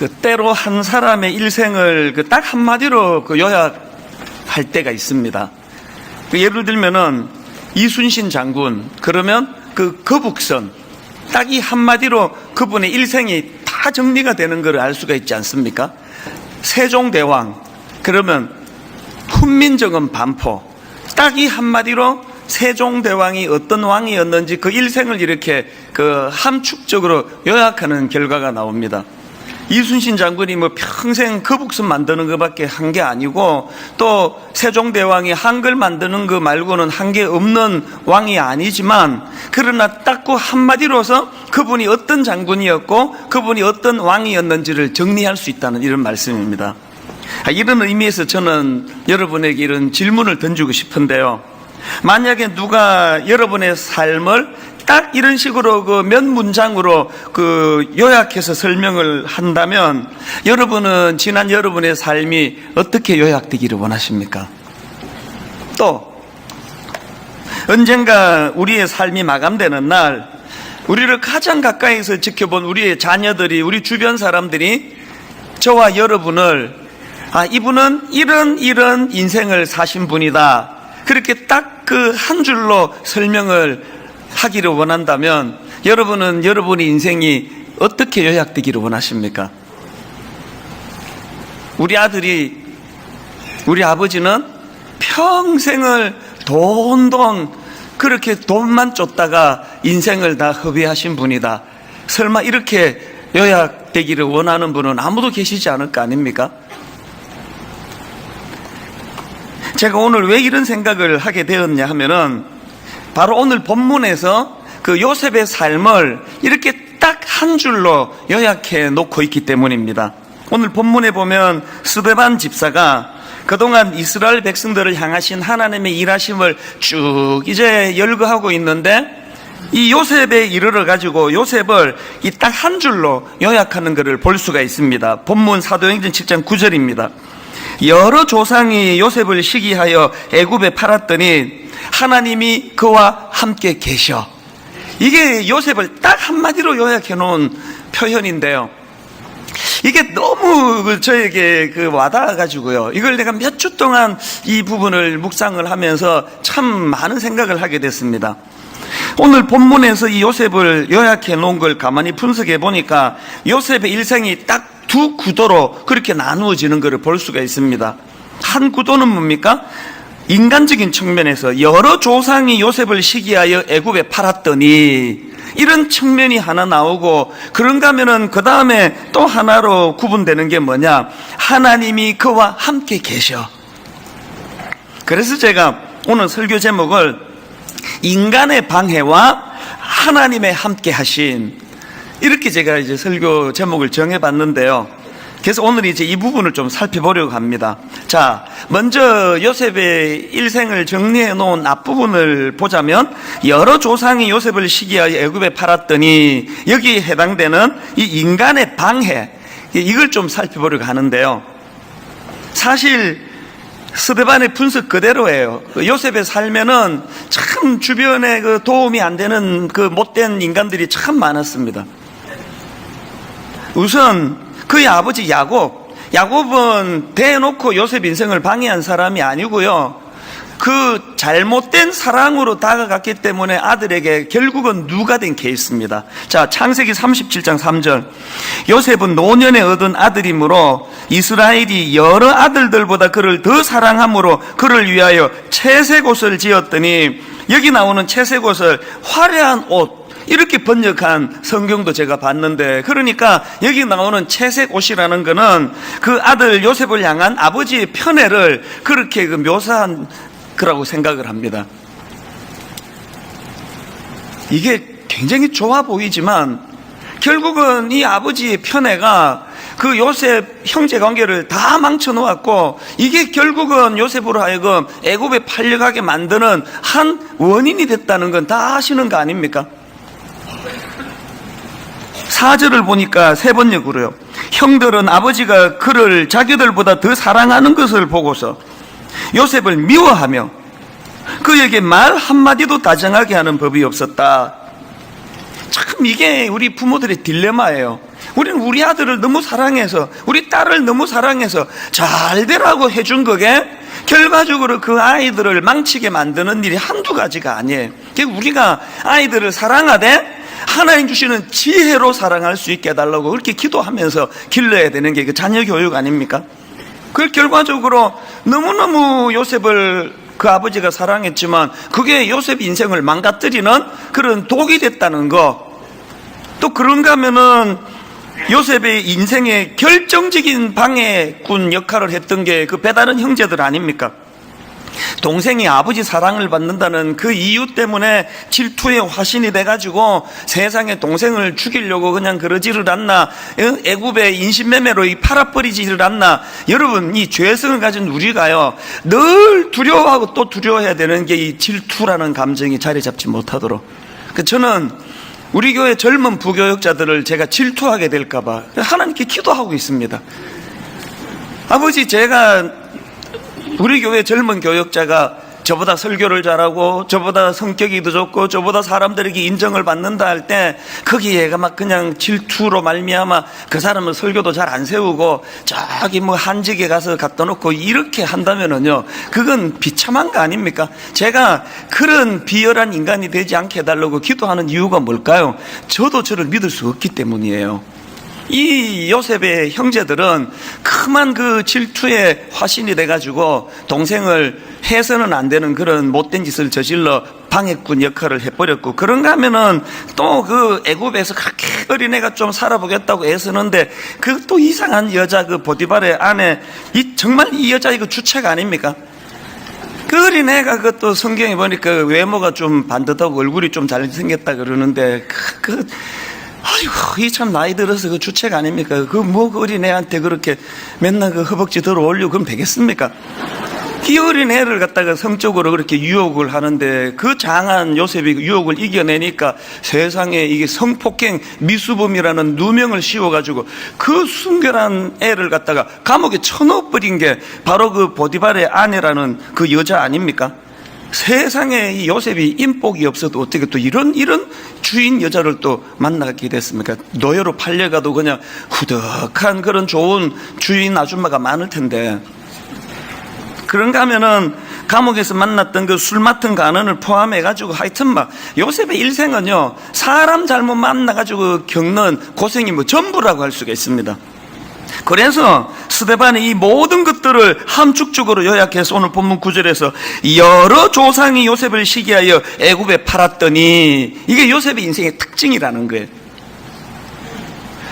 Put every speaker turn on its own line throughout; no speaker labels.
그 때로 한 사람의 일생을 그 딱 한마디로 그 요약할 때가 있습니다. 그 예를 들면은 이순신 장군 그러면 그 거북선 딱 이 한마디로 그분의 일생이 다 정리가 되는 걸 알 수가 있지 않습니까? 세종대왕 그러면 훈민정음 반포 딱 이 한마디로 세종대왕이 어떤 왕이었는지 그 일생을 이렇게 그 함축적으로 요약하는 결과가 나옵니다. 이순신 장군이 뭐 평생 거북선 만드는 것밖에 한 게 아니고 또 세종대왕이 한글 만드는 거 말고는 한 게 없는 왕이 아니지만 그러나 딱 그 한마디로서 그분이 어떤 장군이었고 그분이 어떤 왕이었는지를 정리할 수 있다는 이런 말씀입니다. 아, 이런 의미에서 저는 여러분에게 이런 질문을 던지고 싶은데요. 만약에 누가 여러분의 삶을 딱 이런 식으로 그 몇 문장으로 그 요약해서 설명을 한다면 여러분은 지난 여러분의 삶이 어떻게 요약되기를 원하십니까? 또 언젠가 우리의 삶이 마감되는 날 우리를 가장 가까이서 지켜본 우리의 자녀들이 우리 주변 사람들이 저와 여러분을 아 이분은 이런 이런 인생을 사신 분이다 그렇게 딱 그 한 줄로 설명을 하기를 원한다면 여러분은 여러분의 인생이 어떻게 요약되기를 원하십니까? 우리 아들이 우리 아버지는 평생을 돈, 돈, 그렇게 돈만 쫓다가 인생을 다 허비하신 분이다. 설마 이렇게 요약되기를 원하는 분은 아무도 계시지 않을 거 아닙니까? 제가 오늘 왜 이런 생각을 하게 되었냐 하면은 바로 오늘 본문에서 그 요셉의 삶을 이렇게 딱 한 줄로 요약해 놓고 있기 때문입니다. 오늘 본문에 보면 스데반 집사가 그동안 이스라엘 백성들을 향하신 하나님의 일하심을 쭉 이제 열거하고 있는데 이 요셉에 이르러 가지고 요셉을 이 딱 한 줄로 요약하는 것을 볼 수가 있습니다. 본문 사도행전 7장 9절입니다. 여러 조상이 요셉을 시기하여 애굽에 팔았더니 하나님이 그와 함께 계셔. 이게 요셉을 딱 한마디로 요약해 놓은 표현인데요. 이게 너무 그 저에게 그 와닿아가지고요. 이걸 내가 몇 주 동안 이 부분을 묵상을 하면서 참 많은 생각을 하게 됐습니다. 오늘 본문에서 이 요셉을 요약해 놓은 걸 가만히 분석해 보니까 요셉의 일생이 딱 두 구도로 그렇게 나누어지는 것을 볼 수가 있습니다. 한 구도는 뭡니까? 인간적인 측면에서 여러 조상이 요셉을 시기하여 애굽에 팔았더니 이런 측면이 하나 나오고 그런가 하면은 그 다음에 또 하나로 구분되는 게 뭐냐? 하나님이 그와 함께 계셔. 그래서 제가 오늘 설교 제목을 인간의 방해와 하나님의 함께 하심 이렇게 제가 이제 설교 제목을 정해봤는데요. 그래서 오늘 이제 이 부분을 좀 살펴보려고 합니다. 자, 먼저 요셉의 일생을 정리해 놓은 앞부분을 보자면 여러 조상이 요셉을 시기하여 애굽에 팔았더니 여기에 해당되는 이 인간의 방해 이걸 좀 살펴보려고 하는데요. 사실 스데반의 분석 그대로예요. 그 요셉의 삶에는 참 주변에 그 도움이 안 되는 그 못된 인간들이 참 많았습니다. 우선 그의 아버지 야곱, 야곱은 대놓고 요셉 인생을 방해한 사람이 아니고요. 그 잘못된 사랑으로 다가갔기 때문에 아들에게 결국은 누가 된 케이스입니다. 자, 창세기 37장 3절. 요셉은 노년에 얻은 아들이므로 이스라엘이 여러 아들들보다 그를 더 사랑함으로 그를 위하여 채색 옷을 지었더니 여기 나오는 채색 옷을 화려한 옷, 이렇게 번역한 성경도 제가 봤는데 그러니까 여기 나오는 채색 옷이라는 거는 그 아들 요셉을 향한 아버지의 편애를 그렇게 그 묘사한 거라고 생각을 합니다. 이게 굉장히 좋아 보이지만 결국은 이 아버지의 편애가 그 요셉 형제 관계를 다 망쳐 놓았고 이게 결국은 요셉으로 하여금 애굽에 팔려가게 만드는 한 원인이 됐다는 건 다 아시는 거 아닙니까? 사절을 보니까 세 번 역으로요. 형들은 아버지가 그를 자기들보다 더 사랑하는 것을 보고서 요셉을 미워하며 그에게 말 한마디도 다정하게 하는 법이 없었다. 참 이게 우리 부모들의 딜레마예요. 우리는 우리 아들을 너무 사랑해서 우리 딸을 너무 사랑해서 잘 되라고 해준 거게 결과적으로 그 아이들을 망치게 만드는 일이 한두 가지가 아니에요. 우리가 아이들을 사랑하되 하나님 주시는 지혜로 사랑할 수 있게 해달라고 그렇게 기도하면서 길러야 되는 게 그 자녀 교육 아닙니까? 그 결과적으로 너무너무 요셉을 그 아버지가 사랑했지만 그게 요셉 인생을 망가뜨리는 그런 독이 됐다는 거. 또 그런가 하면은 요셉의 인생의 결정적인 방해꾼 역할을 했던 게 그 배다른 형제들 아닙니까? 동생이 아버지 사랑을 받는다는 그 이유 때문에 질투의 화신이 돼가지고 세상에 동생을 죽이려고 그냥 그러지를 않나 어? 애굽의 인신매매로 이 팔아버리지를 않나. 여러분 이 죄성을 가진 우리가요 늘 두려워하고 또 두려워해야 되는 게 이 질투라는 감정이 자리 잡지 못하도록. 그 저는 우리 교회 젊은 부교육자들을 제가 질투하게 될까봐 하나님께 기도하고 있습니다. 아버지 제가 우리 교회 젊은 교역자가 저보다 설교를 잘하고 저보다 성격이 더 좋고 저보다 사람들에게 인정을 받는다 할 때 거기에 얘가 막 그냥 질투로 말미암아 그 사람은 설교도 잘 안 세우고 저기 뭐 한직에 가서 갖다 놓고 이렇게 한다면은요 그건 비참한 거 아닙니까? 제가 그런 비열한 인간이 되지 않게 해달라고 기도하는 이유가 뭘까요? 저도 저를 믿을 수 없기 때문이에요. 이 요셉의 형제들은 크만 그 질투의 화신이 돼가지고 동생을 해서는 안 되는 그런 못된 짓을 저질러 방해꾼 역할을 해버렸고 그런가 하면은 또 그 애굽에서 그렇게 어린애가 좀 살아보겠다고 애쓰는데 그 또 이상한 여자 그 보디발의 아내 이 정말 이 여자 이거 주체가 아닙니까? 그 어린애가 그것도 성경에 보니까 외모가 좀 반듯하고 얼굴이 좀 잘생겼다 그러는데 그, 그 아이고, 이 참 나이 들어서 그 주책 아닙니까? 그 뭐 어린애한테 그렇게 맨날 그 허벅지 들어 올리고 그럼 되겠습니까? 이 어린애를 갖다가 성적으로 그렇게 유혹을 하는데 그 장한 요셉이 그 유혹을 이겨내니까 세상에 이게 성폭행 미수범이라는 누명을 씌워가지고 그 순결한 애를 갖다가 감옥에 쳐넣어버린 게 바로 그 보디발의 아내라는 그 여자 아닙니까? 세상에 이 요셉이 인복이 없어도 어떻게 또 이런 이런 주인 여자를 또 만나게 됐습니까? 노예로 팔려가도 그냥 후덕한 그런 좋은 주인 아줌마가 많을 텐데 그런가 하면은 감옥에서 만났던 그 술 맡은 간원을 포함해가지고 하여튼 막 요셉의 일생은요 사람 잘못 만나가지고 겪는 고생이 뭐 전부라고 할 수가 있습니다. 그래서 스데반이 이 모든 것들을 함축적으로 요약해서 오늘 본문 구절에서 여러 조상이 요셉을 시기하여 애굽에 팔았더니 이게 요셉의 인생의 특징이라는 거예요.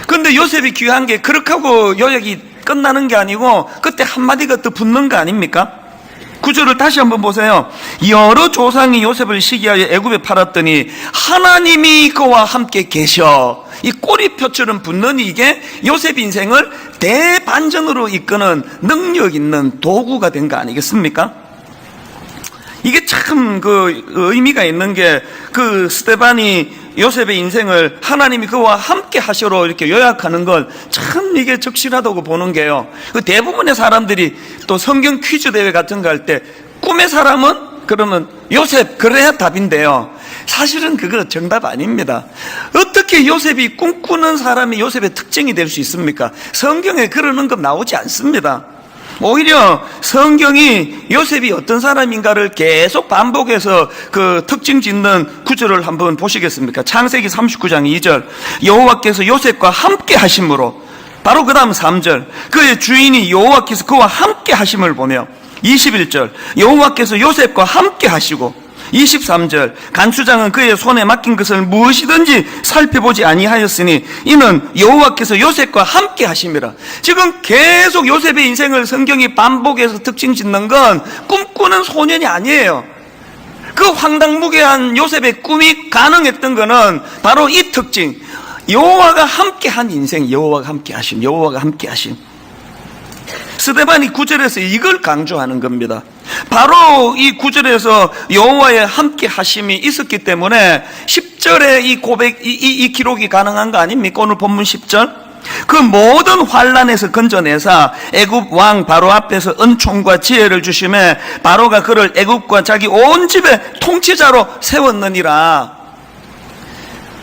근데 요셉이 귀한 게 그렇게 하고 요약이 끝나는 게 아니고 그때 한마디가 더 붙는 거 아닙니까? 구절을 다시 한번 보세요. 여러 조상이 요셉을 시기하여 애굽에 팔았더니 하나님이 그와 함께 계셔. 이 꼬리표처럼 붙는 이게 요셉 인생을 대반전으로 이끄는 능력 있는 도구가 된 거 아니겠습니까? 이게 참 그 의미가 있는 게 그 스테반이 요셉의 인생을 하나님이 그와 함께 하시로 이렇게 요약하는 건 참 이게 적실하다고 보는 게요. 그 대부분의 사람들이 또 성경 퀴즈 대회 같은 거 할 때 꿈의 사람은 그러면 요셉 그래야 답인데요. 사실은 그거 정답 아닙니다. 어떻게 요셉이 꿈꾸는 사람이 요셉의 특징이 될 수 있습니까? 성경에 그러는 거 나오지 않습니다. 오히려 성경이 요셉이 어떤 사람인가를 계속 반복해서 그 특징 짓는 구절을 한번 보시겠습니까? 창세기 39장 2절. 여호와께서 요셉과 함께 하심으로 바로 그 다음 3절. 그의 주인이 여호와께서 그와 함께 하심을 보며 21절. 여호와께서 요셉과 함께 하시고 23절 간수장은 그의 손에 맡긴 것을 무엇이든지 살펴보지 아니하였으니 이는 여호와께서 요셉과 함께 하심이라. 지금 계속 요셉의 인생을 성경이 반복해서 특징 짓는 건 꿈꾸는 소년이 아니에요. 그 황당무계한 요셉의 꿈이 가능했던 것은 바로 이 특징. 여호와가 함께 한 인생 여호와가 함께 하심 여호와가 함께 하심 스데반이 구절에서 이걸 강조하는 겁니다. 바로 이 구절에서 여호와의 함께 하심이 있었기 때문에 10절에 이 고백, 이, 이, 이 기록이 가능한 거 아닙니까? 오늘 본문 10절. 그 모든 환란에서 건져내사 애굽 왕 바로 앞에서 은총과 지혜를 주심에 바로가 그를 애굽과 자기 온 집의 통치자로 세웠느니라.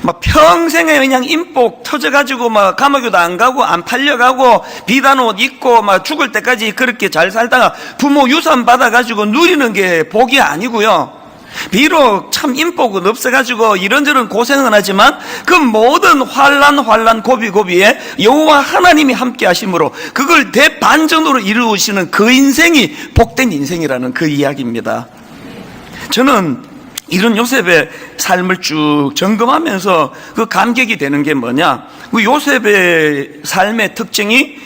막 평생에 그냥 인복 터져가지고 막 감옥에도 안 가고 안 팔려가고 비단 옷 입고 막 죽을 때까지 그렇게 잘 살다가 부모 유산 받아가지고 누리는 게 복이 아니고요. 비록 참 인복은 없어가지고 이런저런 고생은 하지만 그 모든 환란 환란 고비 고비에 여호와 하나님이 함께 하심으로 그걸 대반전으로 이루시는 그 인생이 복된 인생이라는 그 이야기입니다. 저는 이런 요셉의 삶을 쭉 점검하면서 그 감격이 되는 게 뭐냐? 그 요셉의 삶의 특징이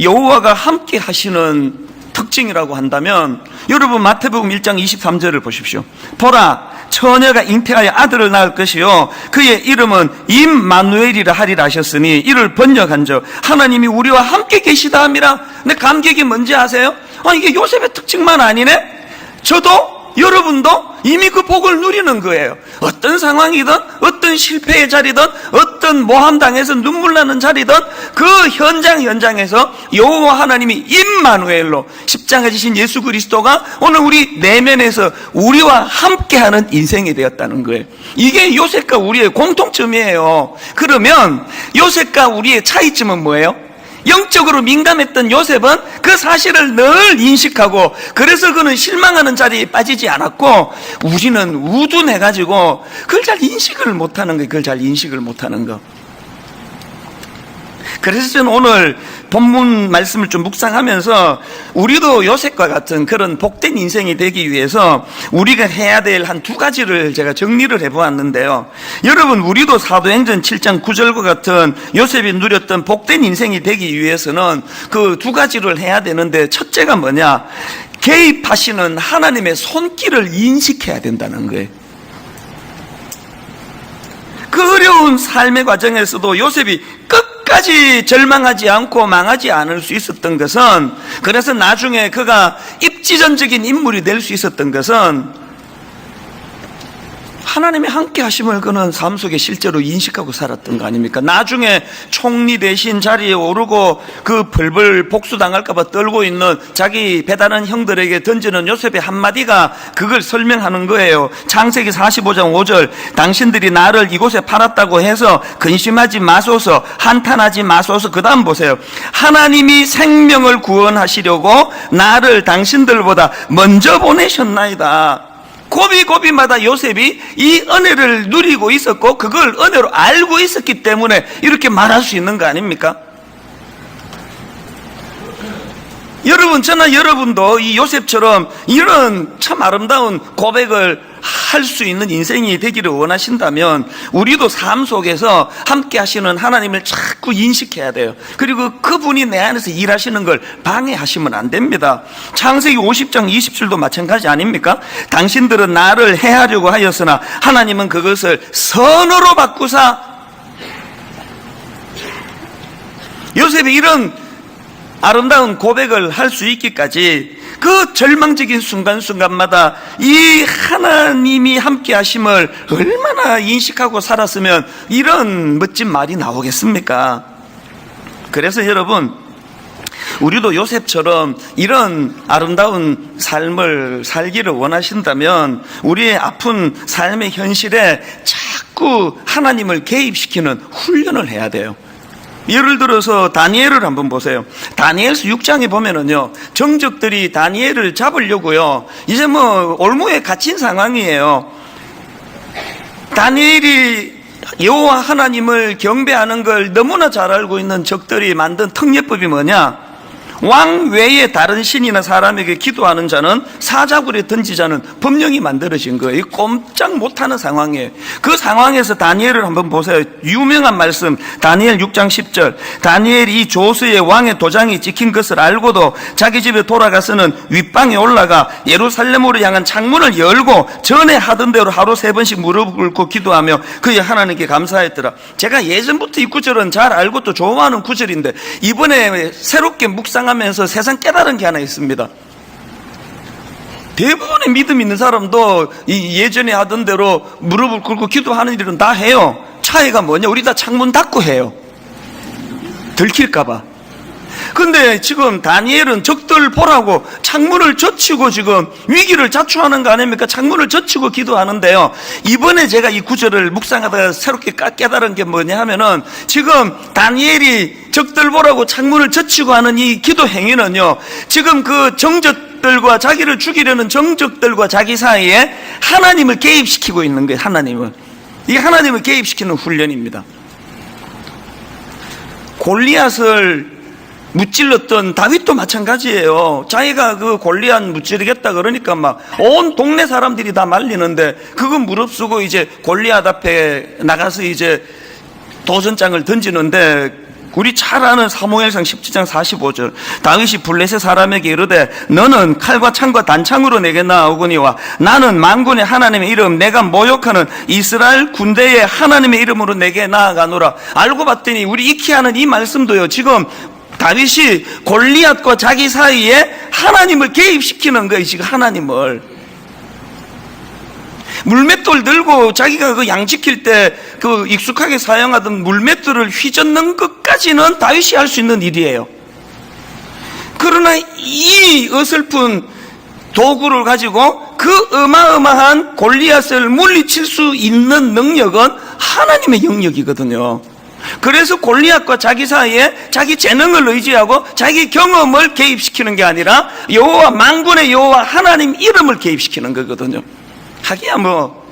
여호와가 함께 하시는 특징이라고 한다면 여러분 마태복음 1장 23절을 보십시오. 보라 처녀가 잉태하여 아들을 낳을 것이요 그의 이름은 임마누엘이라 하리라 하셨으니 이를 번역한즉 하나님이 우리와 함께 계시다 함이라. 근데 감격이 뭔지 아세요? 아 이게 요셉의 특징만 아니네. 저도 여러분도 이미 그 복을 누리는 거예요. 어떤 상황이든, 어떤 실패의 자리든, 어떤 모함당해서 눈물 나는 자리든, 그 현장 현장에서 여호와 하나님이 임마누엘로 십장에 지신 예수 그리스도가 오늘 우리 내면에서 우리와 함께하는 인생이 되었다는 거예요. 이게 요셉과 우리의 공통점이에요. 그러면 요셉과 우리의 차이점은 뭐예요? 영적으로 민감했던 요셉은 그 사실을 늘 인식하고 그래서 그는 실망하는 자리에 빠지지 않았고 우리는 우둔해가지고 그걸 잘 인식을 못하는 거 그걸 잘 인식을 못하는 거 그래서 저는 오늘 본문 말씀을 좀 묵상하면서 우리도 요셉과 같은 그런 복된 인생이 되기 위해서 우리가 해야 될 한 두 가지를 제가 정리를 해보았는데요. 여러분, 우리도 사도행전 7장 9절과 같은 요셉이 누렸던 복된 인생이 되기 위해서는 그 두 가지를 해야 되는데 첫째가 뭐냐? 개입하시는 하나님의 손길을 인식해야 된다는 거예요. 그 어려운 삶의 과정에서도 요셉이 끝 까지 절망하지 않고 망하지 않을 수 있었던 것은 그래서 나중에 그가 입지전적인 인물이 될 수 있었던 것은 하나님이 함께 하심을 그는 삶 속에 실제로 인식하고 살았던 거 아닙니까? 나중에 총리 대신 자리에 오르고 그 벌벌 복수당할까봐 떨고 있는 자기 배다른 형들에게 던지는 요셉의 한마디가 그걸 설명하는 거예요. 창세기 45장 5절 당신들이 나를 이곳에 팔았다고 해서 근심하지 마소서 한탄하지 마소서 그 다음 보세요. 하나님이 생명을 구원하시려고 나를 당신들보다 먼저 보내셨나이다. 고비 고비마다 요셉이 이 은혜를 누리고 있었고 그걸 은혜로 알고 있었기 때문에 이렇게 말할 수 있는 거 아닙니까? 여러분 저나 여러분도 이 요셉처럼 이런 참 아름다운 고백을 할 수 있는 인생이 되기를 원하신다면 우리도 삶 속에서 함께 하시는 하나님을 자꾸 인식해야 돼요. 그리고 그분이 내 안에서 일하시는 걸 방해하시면 안 됩니다. 창세기 50장 27도 마찬가지 아닙니까? 당신들은 나를 해하려고 하였으나 하나님은 그것을 선으로 바꾸사 요셉이 이런 아름다운 고백을 할 수 있기까지 그 절망적인 순간순간마다 이 하나님이 함께 하심을 얼마나 인식하고 살았으면 이런 멋진 말이 나오겠습니까? 그래서 여러분, 우리도 요셉처럼 이런 아름다운 삶을 살기를 원하신다면 우리의 아픈 삶의 현실에 자꾸 하나님을 개입시키는 훈련을 해야 돼요. 예를 들어서 다니엘을 한번 보세요. 다니엘서 6장에 보면은요, 정적들이 다니엘을 잡으려고요, 이제 뭐 올무에 갇힌 상황이에요. 다니엘이 여호와 하나님을 경배하는 걸 너무나 잘 알고 있는 적들이 만든 특례법이 뭐냐? 왕 외에 다른 신이나 사람에게 기도하는 자는 사자굴에 던지자는 법령이 만들어진 거예요. 꼼짝 못하는 상황이에요. 그 상황에서 다니엘을 한번 보세요. 유명한 말씀 다니엘 6장 10절 다니엘이 이 조수의 왕의 도장이 찍힌 것을 알고도 자기 집에 돌아가서는 윗방에 올라가 예루살렘으로 향한 창문을 열고 전에 하던 대로 하루 세 번씩 무릎 꿇고 기도하며 그의 하나님께 감사했더라. 제가 예전부터 이 구절은 잘 알고 또 좋아하는 구절인데 이번에 새롭게 묵상 하면서 세상 깨달은 게 하나 있습니다. 대부분의 믿음 있는 사람도 이 예전에 하던 대로 무릎을 꿇고 기도하는 일은 다 해요. 차이가 뭐냐? 우리 다 창문 닫고 해요. 들킬까봐. 그 근데 지금 다니엘은 적들 보라고 창문을 젖히고 지금 위기를 자초하는 거 아닙니까? 창문을 젖히고 기도하는데요. 이번에 제가 이 구절을 묵상하다가 새롭게 깨- 깨달은 게 뭐냐 하면은 지금 다니엘이 적들 보라고 창문을 젖히고 하는 이 기도 행위는요. 지금 그 정적 들과 자기를 죽이려는 정적들과 자기 사이에 하나님을 개입시키고 있는 거예요. 하나님을. 이게 하나님을 개입시키는 훈련입니다. 골리앗을 무찔렀던 다윗도 마찬가지예요. 자기가 그 골리앗 무찌르겠다 그러니까 막 온 동네 사람들이 다 말리는데 그거 무릅쓰고 이제 골리앗 앞에 나가서 이제 도전장을 던지는데 우리 잘 아는 사무엘상 17장 45절. 다윗이 블레셋 사람에게 이르되 너는 칼과 창과 단창으로 내게 나오거니와 나는 만군의 하나님의 이름 내가 모욕하는 이스라엘 군대의 하나님의 이름으로 내게 나아가노라. 알고 봤더니 우리 익히 하는 이 말씀도요. 지금 다윗이 골리앗과 자기 사이에 하나님을 개입시키는 지금 하나님을 물맷돌 들고 자기가 그 양 지킬 때 그 익숙하게 사용하던 물맷돌을 휘젓는 것까지는 다윗이 할 수 있는 일이에요. 그러나 이 어설픈 도구를 가지고 그 어마어마한 골리앗을 물리칠 수 있는 능력은 하나님의 영역이거든요. 그래서 골리앗과 자기 사이에 자기 재능을 의지하고 자기 경험을 개입시키는 게 아니라 여호와 만군의 여호와 하나님 이름을 개입시키는 거거든요. 하기야 뭐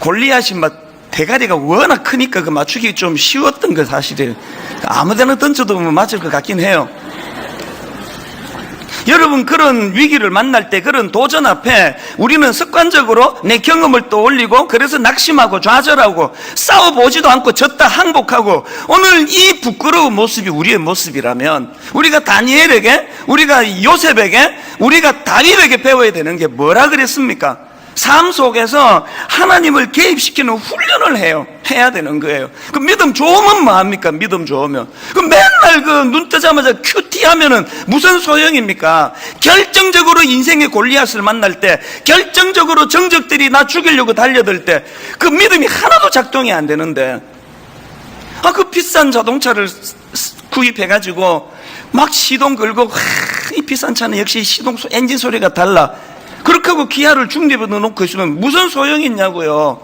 골리앗이 막 대가리가 워낙 크니까 그 맞추기 좀 쉬웠던 거 사실이에요. 아무데나 던져도 뭐 맞을 것 같긴 해요. 여러분 그런 위기를 만날 때 그런 도전 앞에 우리는 습관적으로 내 경험을 떠올리고 그래서 낙심하고 좌절하고 싸워보지도 않고 졌다 항복하고 오늘 이 부끄러운 모습이 우리의 모습이라면 우리가 다니엘에게 우리가 요셉에게 우리가 다윗에게 배워야 되는 게 뭐라 그랬습니까? 삶 속에서 하나님을 개입시키는 훈련을 해요. 해야 되는 거예요. 그 믿음 좋으면 뭐합니까? 믿음 좋으면. 그 맨 날그눈 뜨자마자 큐티 하면은 무슨 소용입니까? 결정적으로 인생의 골리앗을 만날 때, 결정적으로 정적들이 나 죽이려고 달려들 때, 그 믿음이 하나도 작동이 안 되는데, 아, 그 비싼 자동차를 구입해가지고 막 시동 걸고, 와, 이 비싼 차는 역시 시동, 소- 엔진 소리가 달라. 그렇게 하고 기아를 중립에 넣어놓고 있으면 무슨 소용이 있냐고요.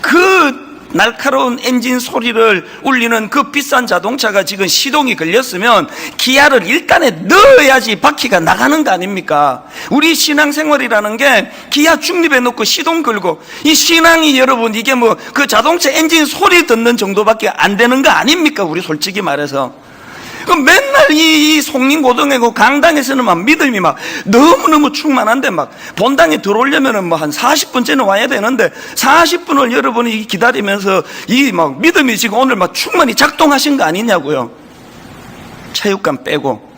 그 날카로운 엔진 소리를 울리는 그 비싼 자동차가 지금 시동이 걸렸으면 기아를 일단에 넣어야지 바퀴가 나가는 거 아닙니까? 우리 신앙생활이라는 게 기아 중립에 놓고 시동 걸고 이 신앙이 여러분 이게 뭐 그 자동차 엔진 소리 듣는 정도밖에 안 되는 거 아닙니까? 우리 솔직히 말해서. 그 맨날 이, 이 송림고등하고 강당에서는 막 믿음이 막 너무너무 충만한데 막 본당에 들어오려면은 뭐 한 40분째는 와야 되는데 40분을 여러분이 기다리면서 이 막 믿음이 지금 오늘 막 충만히 작동하신 거 아니냐고요. 체육관 빼고.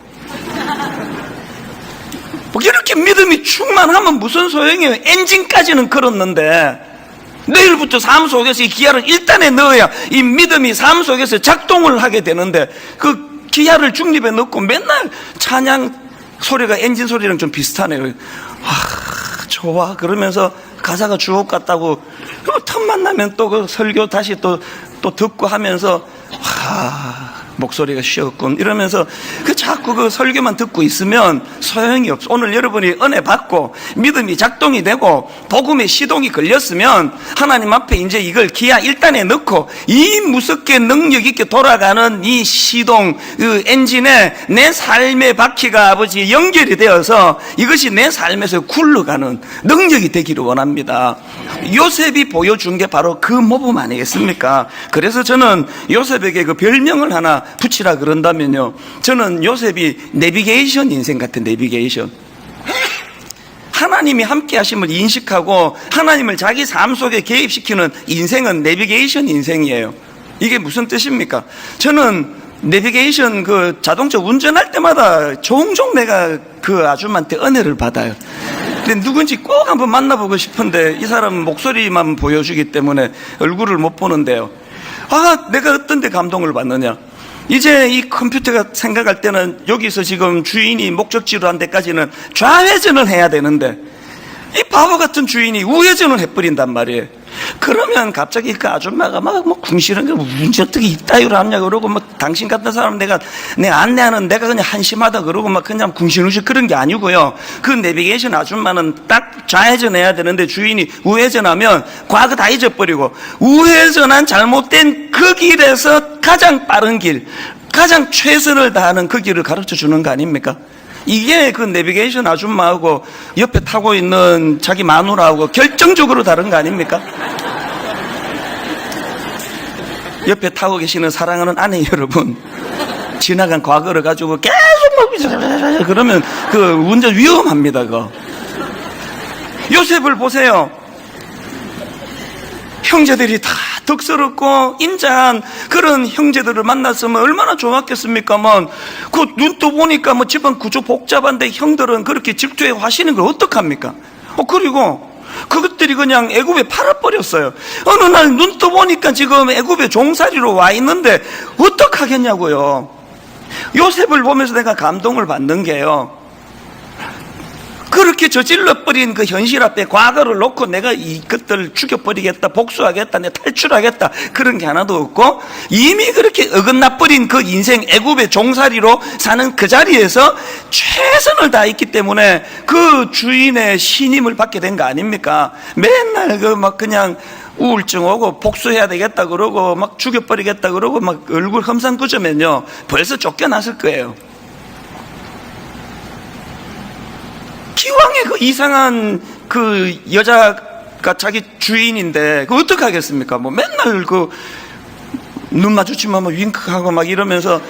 뭐 이렇게 믿음이 충만하면 무슨 소용이에요? 엔진까지는 걸었는데 내일부터 삶 속에서 이 기아를 일단에 넣어야 이 믿음이 삶 속에서 작동을 하게 되는데 그 기아를 중립에 넣고 맨날 찬양 소리가 엔진 소리랑 좀 비슷하네요. 아, 좋아. 그러면서 가사가 주옥 같다고 그리고 틈만 나면 또 그 설교 다시 또, 또 듣고 하면서 와, 목소리가 쉬었군. 이러면서 그 자꾸 그 설교만 듣고 있으면 소용이 없어. 오늘 여러분이 은혜 받고 믿음이 작동이 되고 복음의 시동이 걸렸으면 하나님 앞에 이제 이걸 기아 1단에 넣고 이 무섭게 능력 있게 돌아가는 이 시동, 그 엔진에 내 삶의 바퀴가 아버지 연결이 되어서 이것이 내 삶에서 굴러가는 능력이 되기를 원합니다. 요셉이 보여준 게 바로 그 모범 아니겠습니까? 그래서 저는 요셉에게 그 별명을 하나 붙이라 그런다면요. 저는 요셉이 내비게이션 인생 같은 내비게이션. 하나님이 함께 하심을 인식하고 하나님을 자기 삶 속에 개입시키는 인생은 내비게이션 인생이에요. 이게 무슨 뜻입니까? 저는 내비게이션 그 자동차 운전할 때마다 종종 내가 그 아줌마한테 은혜를 받아요. 근데 누군지 꼭 한번 만나보고 싶은데 이 사람 목소리만 보여주기 때문에 얼굴을 못 보는데요. 아, 내가 어떤 데 감동을 받느냐. 이제 이 컴퓨터가 생각할 때는 여기서 지금 주인이 목적지로 한 데까지는 좌회전을 해야 되는데 이 바보 같은 주인이 우회전을 해버린단 말이에요. 그러면 갑자기 그 아줌마가 막뭐 궁시렁 게 문제 어떻게 이따위로 하냐 그러고 뭐 당신 같은 사람 내가 내 안내하는 내가 그냥 한심하다 그러고 막 그냥 궁시렁시 그런 게 아니고요. 그 내비게이션 아줌마는 딱 좌회전해야 되는데 주인이 우회전하면 과거 다 잊어버리고 우회전한 잘못된 그 길에서 가장 빠른 길, 가장 최선을 다하는 그 길을 가르쳐 주는 거 아닙니까? 이게 그 내비게이션 아줌마하고 옆에 타고 있는 자기 마누라하고 결정적으로 다른 거 아닙니까? 옆에 타고 계시는 사랑하는 아내 여러분, 지나간 과거를 가지고 계속 막 그러면 그 운전 위험합니다, 그거. 요셉을 보세요. 형제들이 다 덕스럽고 인자한 그런 형제들을 만났으면 얼마나 좋았겠습니까만 그눈또 보니까 뭐 집안 구조 복잡한데 형들은 그렇게 질투에 화시는 걸 어떡합니까? 어 그리고 그것들이 그냥 애굽에 팔아버렸어요. 어느 날 눈 떠 보니까 지금 애굽에 종살이로 와 있는데 어떡하겠냐고요. 요셉을 보면서 내가 감동을 받는 게요. 그렇게 저질러버린 그 현실 앞에 과거를 놓고 내가 이것들 죽여버리겠다, 복수하겠다, 내 탈출하겠다 그런 게 하나도 없고 이미 그렇게 어긋나버린 그 인생 애굽의 종살이로 사는 그 자리에서 최선을 다했기 때문에 그 주인의 신임을 받게 된 거 아닙니까? 맨날 그 막 그냥 우울증 오고 복수해야 되겠다 그러고 막 죽여버리겠다 그러고 막 얼굴 험상 끄으면요 벌써 쫓겨났을 거예요. 기왕에 그 이상한 그 여자가 자기 주인인데 그 어떡하겠습니까? 뭐 맨날 그 눈 마주치면 막 윙크하고 막 이러면서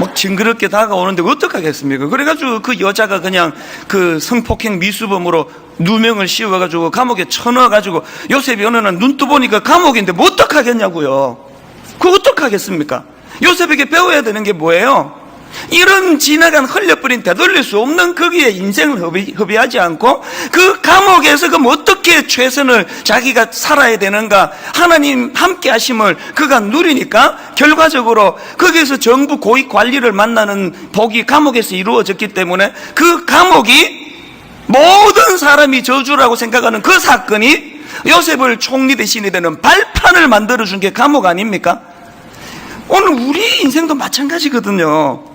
막 징그럽게 다가오는데 어떡하겠습니까? 그래가지고 그 여자가 그냥 그 성폭행 미수범으로 누명을 씌워가지고 감옥에 쳐넣어가지고 요셉이 어느 날눈떠 보니까 감옥인데 뭐 어떡하겠냐고요. 그 어떡하겠습니까? 요셉에게 배워야 되는 게 뭐예요? 이런 지나간 흘려버린 되돌릴 수 없는 거기에 인생을 허비, 허비 하지 않고 그 감옥에서 그럼 어떻게 최선을 자기가 살아야 되는가 하나님 함께 하심을 그가 누리니까 결과적으로 거기에서 정부 고위 관리를 만나는 복이 감옥에서 이루어졌기 때문에 그 감옥이 모든 사람이 저주라고 생각하는 그 사건이 요셉을 총리 대신이 되는 발판을 만들어준 게 감옥 아닙니까? 오늘 우리 인생도 마찬가지거든요.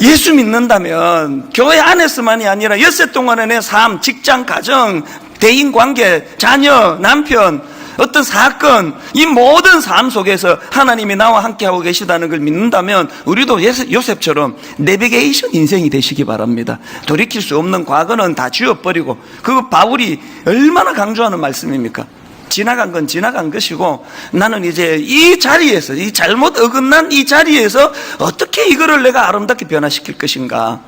예수 믿는다면 교회 안에서만이 아니라 엿새 동안의 내 삶, 직장, 가정, 대인 관계, 자녀, 남편, 어떤 사건, 이 모든 삶 속에서 하나님이 나와 함께하고 계시다는 걸 믿는다면 우리도 요셉처럼 내비게이션 인생이 되시기 바랍니다. 돌이킬 수 없는 과거는 다 지워버리고 그 바울이 얼마나 강조하는 말씀입니까? 지나간 건 지나간 것이고 나는 이제 이 자리에서 이 잘못 어긋난 이 자리에서 어떻게 이거를 내가 아름답게 변화시킬 것인가